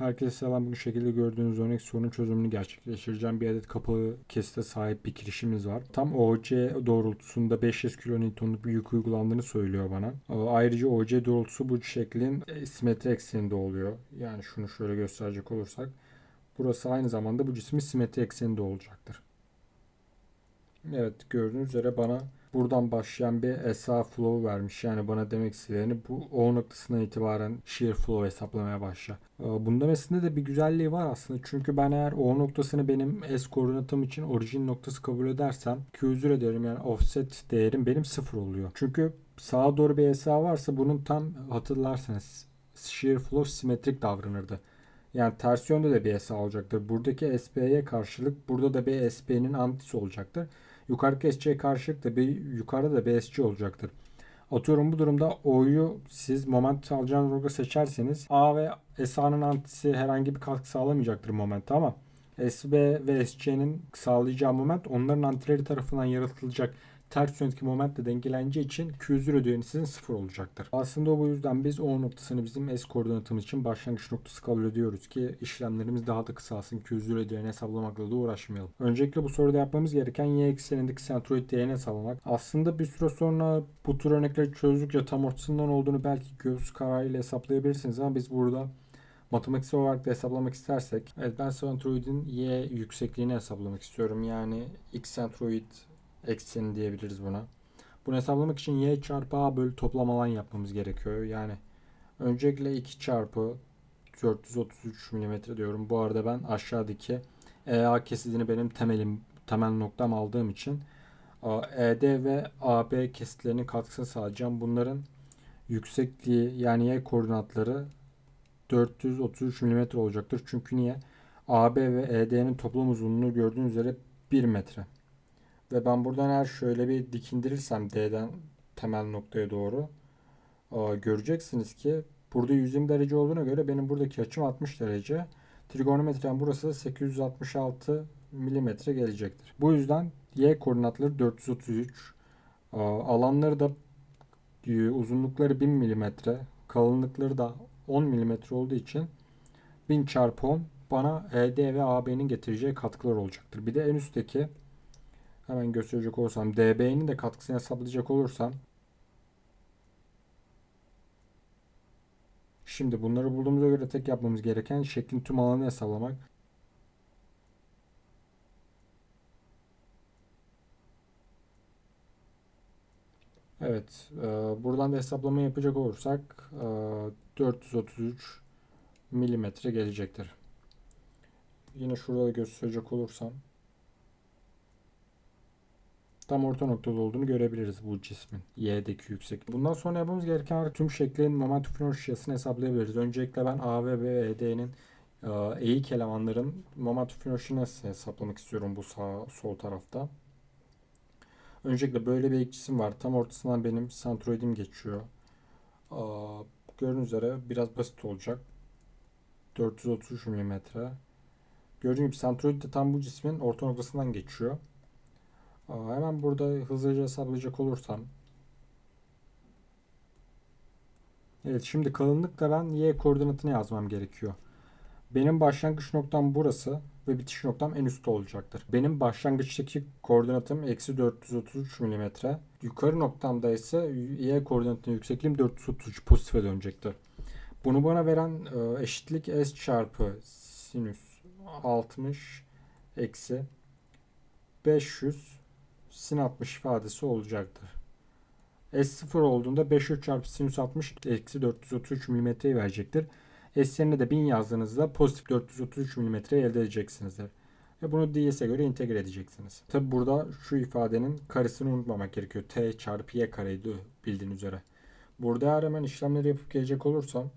Herkese selam. Bu şekilde gördüğünüz örnek sorun çözümünü gerçekleştireceğim. Bir adet kapalı kesite sahip bir girişimiz var. Tam OC doğrultusunda 500 kilonewtonluk bir yük uygulandığını söylüyor bana. Ee, Ayrıca OC doğrultusu bu şeklin simetri ekseninde oluyor. Yani şunu şöyle gösterecek olursak. Burası aynı zamanda bu cismin simetri ekseninde olacaktır. Evet gördüğünüz üzere bana buradan başlayan bir SA flow vermiş. Yani bana demek istediğini bu O noktasından itibaren shear flow hesaplamaya başla. Bunda mesela de bir güzelliği var aslında. Çünkü ben eğer O noktasını benim S koordinatım için orijin noktası kabul edersem ki özür ederim yani offset değerim benim sıfır oluyor. Çünkü sağa doğru bir SA varsa bunun tam hatırlarsanız shear flow simetrik davranırdı. Yani ters yönde de bir SA olacaktır. Buradaki SP'ye karşılık burada da bir SP'nin antisi olacaktır. Yukarıdaki SC'ye karşılık da bir yukarıda da bir SC olacaktır. Atıyorum bu durumda O'yu siz moment alacağınız nokta seçerseniz A ve SA'nın antisi herhangi bir katkı sağlamayacaktır momente ama SB ve SC'nin sağlayacağı moment onların antileri tarafından yaratılacak ters yöndeki momentle dengeleneceği için Q0 ödeyeni sizin sıfır olacaktır. Aslında bu yüzden biz O noktasını bizim S koordinatımız için başlangıç noktası kabul ediyoruz ki işlemlerimiz daha da kısalsın. Q0 ödeyeni hesaplamakla da uğraşmayalım. Öncelikle bu soruda yapmamız gereken Y eksenindeki sentroid değerini hesaplamak. Aslında bir süre sonra bu tür örnekleri çözdükçe tam ortasından olduğunu belki göz kararıyla hesaplayabilirsiniz ama biz burada matematiksel olarak da hesaplamak istersek evet ben sentroidin y yüksekliğini hesaplamak istiyorum. Yani x sentroid ekseni diyebiliriz buna. Bunu hesaplamak için y çarpı a bölü toplam alan yapmamız gerekiyor. Yani öncelikle 2 çarpı 433 mm diyorum. Bu arada ben aşağıdaki EA kesidini benim temelim temel noktam aldığım için ED ve AB kesitlerinin katkısını sağlayacağım. Bunların yüksekliği yani y koordinatları 433 mm olacaktır. Çünkü niye? AB ve ED'nin toplam uzunluğu gördüğünüz üzere 1 metre. Ve ben buradan eğer şöyle bir dikindirirsem D'den temel noktaya doğru aa, göreceksiniz ki burada 120 derece olduğuna göre benim buradaki açım 60 derece. Trigonometriden burası da 866 milimetre gelecektir. Bu yüzden Y koordinatları 433. Aa, alanları da e, uzunlukları 1000 milimetre, kalınlıkları da 10 milimetre olduğu için 1000 çarpı 10 bana ED ve AB'nin getireceği katkılar olacaktır. Bir de en üstteki hemen gösterecek olursam DB'nin de katkısını hesaplayacak olursam Şimdi bunları bulduğumuza göre tek yapmamız gereken şeklin tüm alanını hesaplamak. Evet, e, buradan da hesaplama yapacak olursak e, 433 milimetre gelecektir. Yine şurada da gösterecek olursam tam orta noktada olduğunu görebiliriz bu cismin. Y'deki yüksek. Bundan sonra yapmamız gereken tüm şeklin momentum inerşiyasını hesaplayabiliriz. Öncelikle ben A ve B ve ED'nin e, eğik elemanların momentum inerşiyasını hesaplamak istiyorum bu sağ sol tarafta. Öncelikle böyle bir eğik cisim var. Tam ortasından benim sentroidim geçiyor. Aa, gördüğünüz üzere biraz basit olacak. 433 mm. Gördüğünüz gibi sentroid de tam bu cismin orta noktasından geçiyor. Hemen burada hızlıca hesaplayacak olursam. Evet şimdi kalınlıkla ben y koordinatını yazmam gerekiyor. Benim başlangıç noktam burası ve bitiş noktam en üstte olacaktır. Benim başlangıçtaki koordinatım eksi 433 mm. Yukarı noktamda ise y koordinatının yüksekliğim 433 pozitife dönecektir. Bunu bana veren e, eşitlik s çarpı sinüs 60 eksi 500 sin 60 ifadesi olacaktır. S0 olduğunda 500 çarpı sinüs 60 eksi 433 mm'yi verecektir. S yerine de 1000 yazdığınızda pozitif 433 mm elde edeceksinizdir. Ve bunu DS'e göre integre edeceksiniz. Tabi burada şu ifadenin karesini unutmamak gerekiyor. T çarpı Y kareydi bildiğiniz üzere. Burada eğer hemen işlemleri yapıp gelecek olursam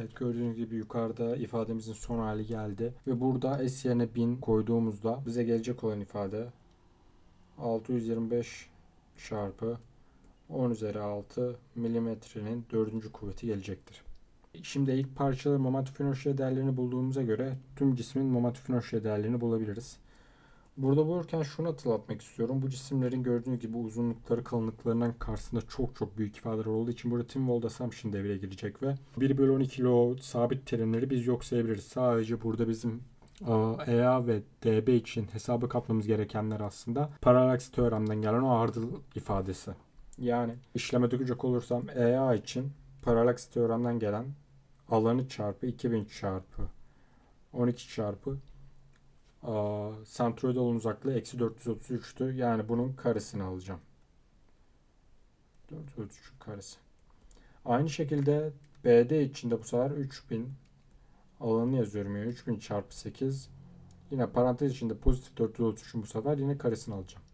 Evet gördüğünüz gibi yukarıda ifademizin son hali geldi. Ve burada S yerine 1000 koyduğumuzda bize gelecek olan ifade 625 çarpı 10 üzeri 6 milimetrenin dördüncü kuvveti gelecektir. Şimdi ilk parçaları inertia değerlerini bulduğumuza göre tüm cismin inertia değerlerini bulabiliriz. Burada bulurken şunu hatırlatmak istiyorum. Bu cisimlerin gördüğünüz gibi uzunlukları kalınlıklarından karşısında çok çok büyük ifadeler olduğu için burada Wald Assumption devreye girecek ve 1 bölü 12 law sabit terimleri biz yok sayabiliriz. Sadece burada bizim EA ve DB için hesabı kapmamız gerekenler aslında paralaks teoremden gelen o ardıl ifadesi. Yani işleme dökecek olursam EA için paralaks teoremden gelen alanı çarpı 2000 çarpı 12 çarpı sentroid olan uzaklığı eksi 433'tü. Yani bunun karesini alacağım. 433 karesi. Aynı şekilde BD için de bu sefer 3000 alanını yazıyorum. Yani 3000 çarpı 8 yine parantez içinde pozitif 433'ün bu sefer yine karesini alacağım.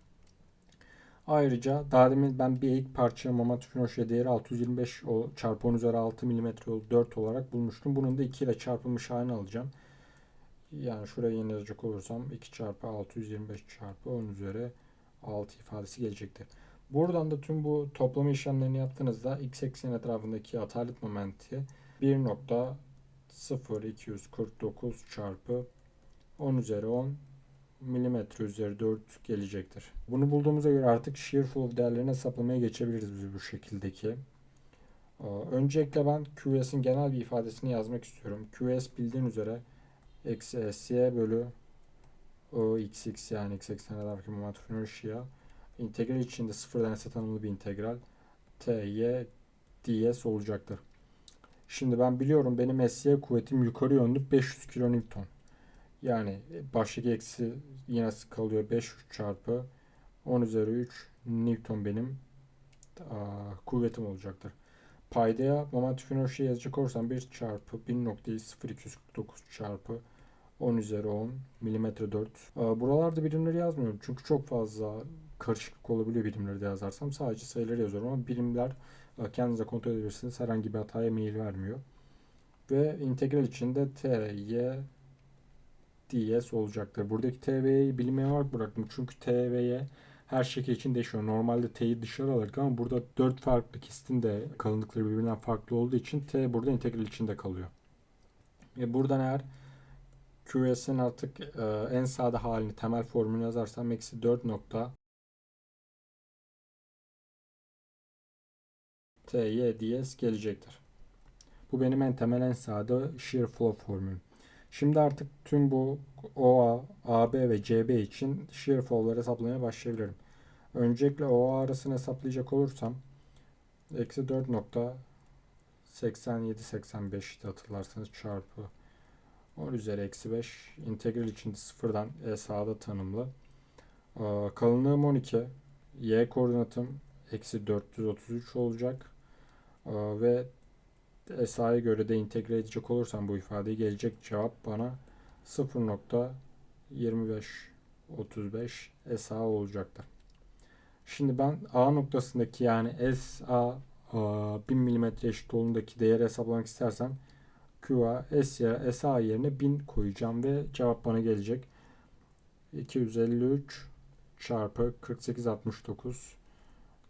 Ayrıca daha demin ben bir ilk parça momentum inertia değeri 625 çarpı 10 üzeri 6 mm 4 olarak bulmuştum. Bunun da 2 ile çarpılmış halini alacağım. Yani şuraya yine yazacak olursam 2 çarpı 625 çarpı 10 üzeri 6 ifadesi gelecektir. Buradan da tüm bu toplama işlemlerini yaptığınızda x eksen etrafındaki atalet momenti 1.0249 çarpı 10 üzeri 10 milimetre üzeri 4 gelecektir. Bunu bulduğumuza göre artık shear flow değerlerini hesaplamaya geçebiliriz biz bu şekildeki. Öncelikle ben QS'in genel bir ifadesini yazmak istiyorum. QS bildiğin üzere eksi sy bölü o xx yani x eksenedeki momentum inertia integral içinde sıfırdan s'e tanımlı bir integral t y ds olacaktır. Şimdi ben biliyorum benim SY kuvvetim yukarı yönlü 500 kilonewton. Yani baştaki eksi yine kalıyor 500 çarpı 10 üzeri 3 Newton benim aa, kuvvetim olacaktır. Paydaya momentum inertia yazacak olursam 1 çarpı 1.0249 çarpı 10 üzeri 10 milimetre 4. Buralarda birimleri yazmıyorum. Çünkü çok fazla karışıklık olabiliyor birimleri de yazarsam. Sadece sayıları yazıyorum ama birimler kendinize kontrol edebilirsiniz. Herhangi bir hataya meyil vermiyor. Ve integral içinde t, y, ds olacaktır. Buradaki t ve y'yi bilinmeyen olarak bıraktım. Çünkü t ve y her şekil için değişiyor. Normalde t'yi dışarı alırdık ama burada 4 farklı kestin de kalınlıkları birbirinden farklı olduğu için t burada integral içinde kalıyor. Ve buradan eğer QS'in artık e, en sade halini temel formülünü yazarsam eksi 4 nokta TY gelecektir. Bu benim en temel en sade shear flow formülüm. Şimdi artık tüm bu OA, AB ve CB için shear flow'ları hesaplamaya başlayabilirim. Öncelikle OA arasını hesaplayacak olursam eksi 4 nokta 87 85 hatırlarsanız çarpı 10 üzeri eksi 5 integral içinde sıfırdan e sağda tanımlı. Kalınlığım 12. Y koordinatım eksi 433 olacak. Ve SA'ya göre de integre edecek olursam bu ifadeyi gelecek cevap bana 0.2535 SA olacaktır. Şimdi ben A noktasındaki yani SA 1000 mm eşit olduğundaki değeri hesaplamak istersem QA S ya SA yerine 1000 koyacağım ve cevap bana gelecek. 253 çarpı 4869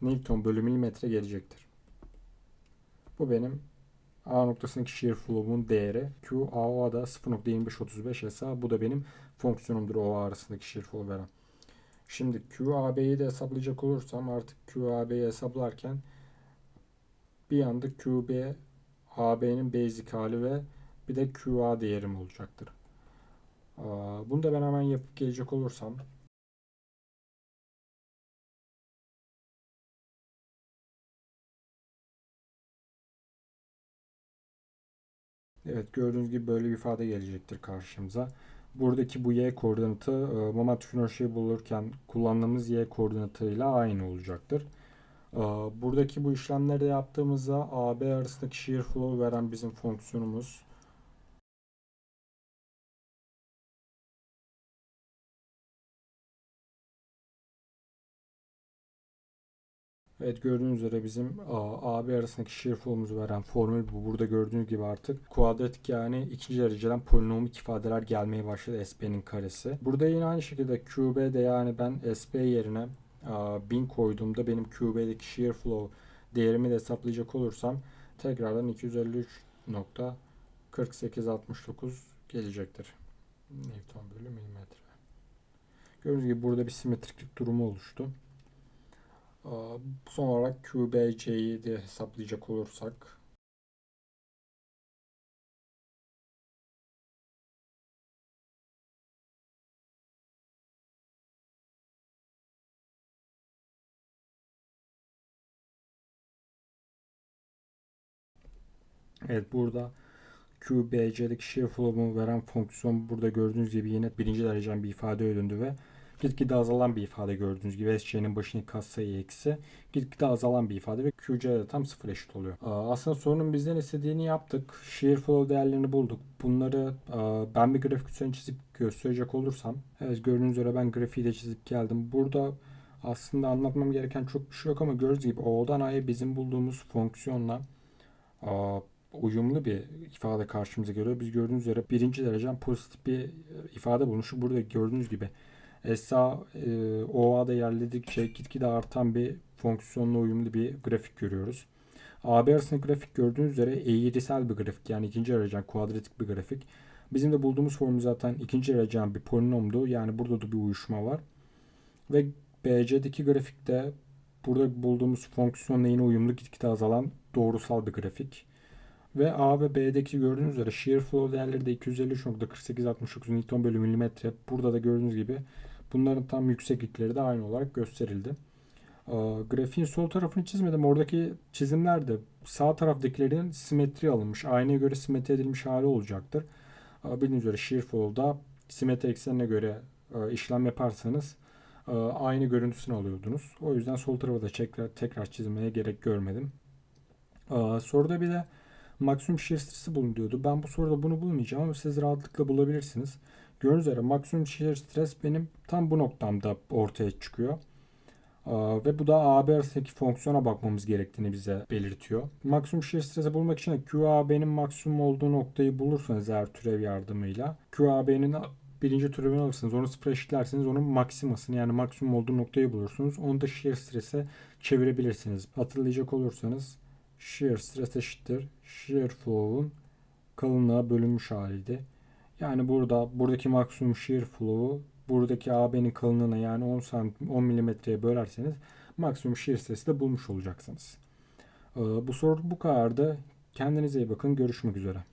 Newton bölü milimetre gelecektir. Bu benim A noktasındaki shear flow'un değeri. Q A da 0.2535 SA. Bu da benim fonksiyonumdur o arasındaki shear flow veren. Şimdi QAB'yi de hesaplayacak olursam artık QAB'yi hesaplarken bir anda QB AB'nin basic hali ve bir de QA değerim olacaktır. Bunu da ben hemen yapıp gelecek olursam Evet gördüğünüz gibi böyle bir ifade gelecektir karşımıza. Buradaki bu y koordinatı e, momentum inertia'yı bulurken kullandığımız y koordinatıyla aynı olacaktır. Ee, buradaki bu işlemleri yaptığımızda AB arasındaki shear flow veren bizim fonksiyonumuz Evet gördüğünüz üzere bizim AB arasındaki shear flow'umuzu veren formül bu. Burada gördüğünüz gibi artık kuadratik yani ikinci dereceden polinomik ifadeler gelmeye başladı SP'nin karesi. Burada yine aynı şekilde QB'de yani ben SP yerine 1000 koyduğumda benim QB'deki shear flow değerimi de hesaplayacak olursam tekrardan 253.4869 gelecektir. Newton bölü milimetre. Gördüğünüz gibi burada bir simetriklik durumu oluştu. Son olarak QBC'yi de hesaplayacak olursak Evet burada QBC'deki shear flow'u veren fonksiyon burada gördüğünüz gibi yine birinci derecen bir ifadeye döndü ve gitgide azalan bir ifade gördüğünüz gibi SC'nin başındaki katsayı eksi gitgide azalan bir ifade ve QC de tam sıfır eşit oluyor. Aslında sorunun bizden istediğini yaptık. Shear flow değerlerini bulduk. Bunları ben bir grafik üzerine çizip gösterecek olursam evet gördüğünüz üzere ben grafiği de çizip geldim. Burada aslında anlatmam gereken çok bir şey yok ama gördüğünüz gibi O'dan A'ya bizim bulduğumuz fonksiyonla uyumlu bir ifade karşımıza geliyor. Biz gördüğünüz üzere birinci derecen pozitif bir e, ifade bulmuşuz. Burada gördüğünüz gibi SA e, OA'da ilerledikçe gitgide artan bir fonksiyonla uyumlu bir grafik görüyoruz. AB arasında grafik gördüğünüz üzere eğrisel bir grafik yani ikinci derecen kuadratik bir grafik. Bizim de bulduğumuz formül zaten ikinci derecen bir polinomdu. Yani burada da bir uyuşma var. Ve BC'deki grafikte burada bulduğumuz fonksiyonla yine uyumlu gitgide azalan doğrusal bir grafik. Ve A ve B'deki gördüğünüz üzere shear flow değerleri de 253.4869 Newton bölü milimetre. Burada da gördüğünüz gibi bunların tam yükseklikleri de aynı olarak gösterildi. Ee, grafiğin sol tarafını çizmedim. Oradaki çizimler de sağ taraftakilerin simetri alınmış. Aynaya göre simetri edilmiş hali olacaktır. Ee, bildiğiniz üzere shear flow'da simetri eksenine göre e, işlem yaparsanız e, aynı görüntüsünü alıyordunuz. O yüzden sol tarafa da tekrar, tekrar çizmeye gerek görmedim. Ee, soruda bir de maksimum shear stresi bulun diyordu. Ben bu soruda bunu bulmayacağım ama siz rahatlıkla bulabilirsiniz. Gördüğünüz üzere maksimum shear stres benim tam bu noktamda ortaya çıkıyor. Aa, ve bu da AB arasındaki fonksiyona bakmamız gerektiğini bize belirtiyor. Maksimum shear stresi bulmak için QAB'nin maksimum olduğu noktayı bulursanız eğer türev yardımıyla QAB'nin birinci türevini alırsınız. Onu sıfır eşitlerseniz onun maksimasını yani maksimum olduğu noktayı bulursunuz. Onu da shear strese çevirebilirsiniz. Hatırlayacak olursanız shear stres eşittir. Shear flow'un kalınlığa bölünmüş haliydi. Yani burada buradaki maksimum shear flow'u buradaki AB'nin kalınlığına yani 10 santim 10 milimetreye bölerseniz maksimum shear stresi de bulmuş olacaksınız. Ee, bu soru bu kadardı. Kendinize iyi bakın. Görüşmek üzere.